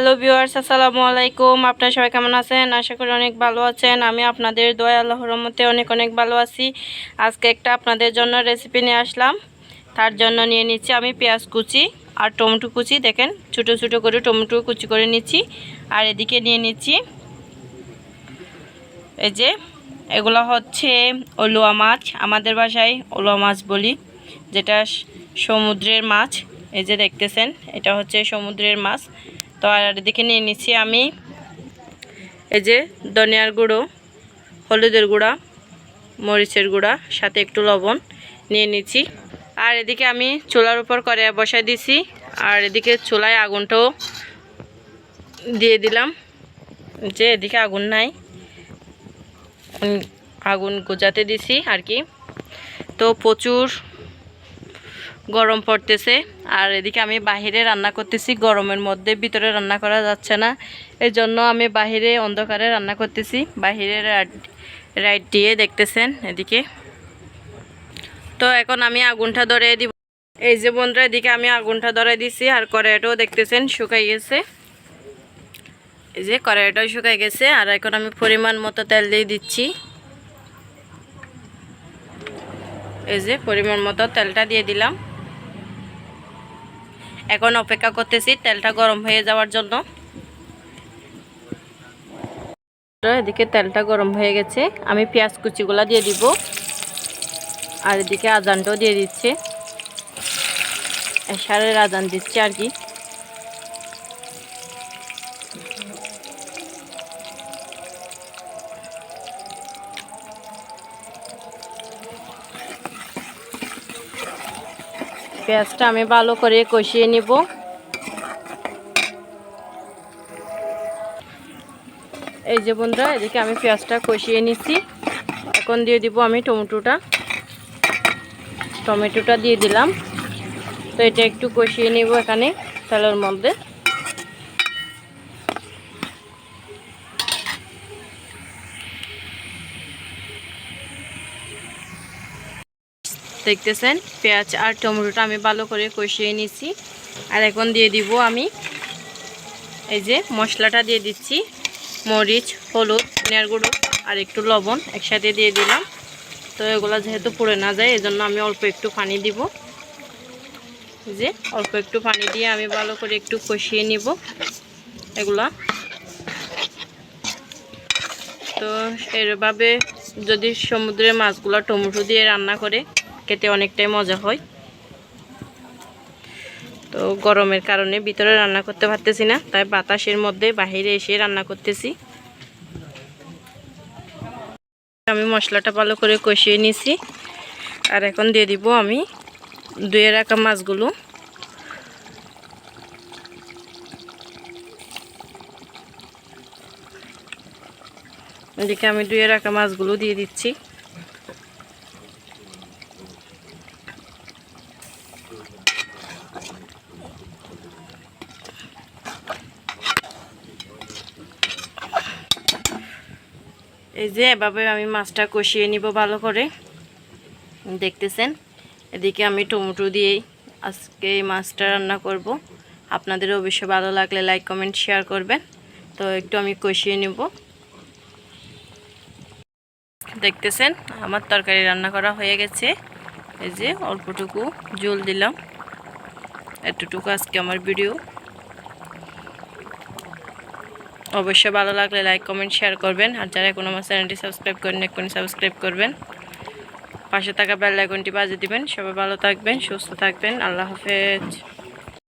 Hello viewers আসসালামু আলাইকুম। আপনারা সবাই কেমন আছেন? আশা করি অনেক ভালো আছেন। আমি আপনাদের দয়া আল্লাহর রহমতে অনেক অনেক ভালো আছি। আজকে একটা আপনাদের জন্য রেসিপি নিয়ে আসলাম। তার জন্য নিয়ে নিচ্ছি আমি পেঁয়াজ কুচি আর টমেটো কুচি। দেখেন, ছোটো ছোটো করে টমেটো কুচি করে নিচ্ছি। আর এদিকে নিয়ে নিচ্ছি এই যে, এগুলো হচ্ছে ওলুয়া মাছ। আমাদের বাসায় ওলুয়া মাছ বলি, যেটা সমুদ্রের মাছ। এই যে দেখতেছেন, এটা হচ্ছে সমুদ্রের মাছ। তো আর এদিকে নিয়ে নিচ্ছি আমি এই যে ধনিয়ার গুঁড়ো, হলুদের গুঁড়া, মরিচের গুঁড়া, সাথে একটু লবণ নিয়ে নিচ্ছি আর এদিকে আমি চুলার উপর করে বসাই দিছি। আর এদিকে চুলায় আগুনটাও দিয়ে দিলাম। যে এদিকে আগুন নাই আগুন গোজাতে দিছি আর কি। তো প্রচুর গরম পড়তেছে। আর এদিকে আমি বাহিরে রান্না করতেছি, গরমের মধ্যে ভিতরে রান্না করা যাচ্ছে না। এই জন্য আমি বাহিরে অন্ধকারে রান্না করতেছি, বাহিরে রাইট দিয়ে দেখতেছেন এদিকে। তো এখন আমি আগুনটা ধরে দিব। এই যে বন্ধুরা, এদিকে আমি আগুনটা ধরে দিছি আর কড়াইটাও দেখতেছেন শুকাই গেছে। এই যে কড়াইটাও শুকাই গেছে আর এখন আমি পরিমাণ মতো তেল দিয়ে দিচ্ছি। এই যে পরিমাণ মতো তেলটা দিয়ে দিলাম। এখন অপেক্ষা করতেছি, তেলটা গরম হয়ে যাওয়ার জন্য। এদিকে তেলটা গরম হয়ে গেছে, আমি পেঁয়াজ কুচিগুলা দিয়ে দিব। আর এদিকে আজানটাও দিয়ে দিচ্ছে। সারের আজান দিচ্ছে আর কি। পেঁয়াজটা আমি ভালো করে কষিয়ে নিব। এই যে বন্ধুরা, এদিকে আমি পেঁয়াজটা কষিয়ে নিচ্ছি এখন দিয়ে দিব আমি টমেটোটা। টমেটোটা দিয়ে দিলাম। তো এটা একটু কষিয়ে নিব এখানে তেলের মধ্যে। দেখতেছেন, পেঁয়াজ আর টমেটোটা আমি ভালো করে কষিয়ে নিচ্ছি। আর এখন দিয়ে দিব আমি এই যে মশলাটা দিয়ে দিচ্ছি, মরিচ, হলুদ, ধনিয়ার গুঁড়ো আর একটু লবণ একসাথে দিয়ে দিলাম। তো এগুলো যেহেতু পুড়ে না যায়, এজন্য আমি অল্প একটু পানি দিব। যে অল্প একটু পানি দিয়ে আমি ভালো করে একটু কষিয়ে নিব এগুলা। তো এভাবে যদি সমুদ্রের মাছগুলো টমেটো দিয়ে রান্না করে খেতে অনেকটাই মজা হয়। তো গরমের কারণে ভিতরে রান্না করতে পারতেছি না, তাই বাতাসের মধ্যে বাহিরে এসে রান্না করতেছি। আমি মশলাটা ভালো করে কষিয়ে নিছি, আর এখন দিয়ে দিব আমি ধুয়ে রাখা মাছগুলো। এদিকে আমি ধুয়ে রাখা মাছগুলো দিয়ে দিচ্ছি। এই যে এভাবে আমি মাছটা কষিয়ে নিব ভালো করে। দেখতেছেন? এদিকে আমি টমেটো দিয়েই আজকে এই মাছটা রান্না করব। আপনাদের অবশ্যই ভালো লাগলে লাইক, কমেন্ট, শেয়ার করবেন। তো একটু আমি কষিয়ে নিব। দেখতেছেন? আমার তরকারি রান্না করা হয়ে গেছে। এই যে অল্পটুকু জল দিলাম। এতটুকু আজকে আমার ভিডিও অবশ্যই ভালো লাগলে লাইক কমেন্ট শেয়ার করবেন। আর যারা এখন আমার চ্যানেলটি সাবস্ক্রাইব করেন এক্ষুনি সাবস্ক্রাইব করবেন। পাশে থাকা বেল আইকনটি বাজিয়ে দিবেন। সবাই ভালো থাকবেন, সুস্থ থাকবেন। আল্লাহ হাফেজ।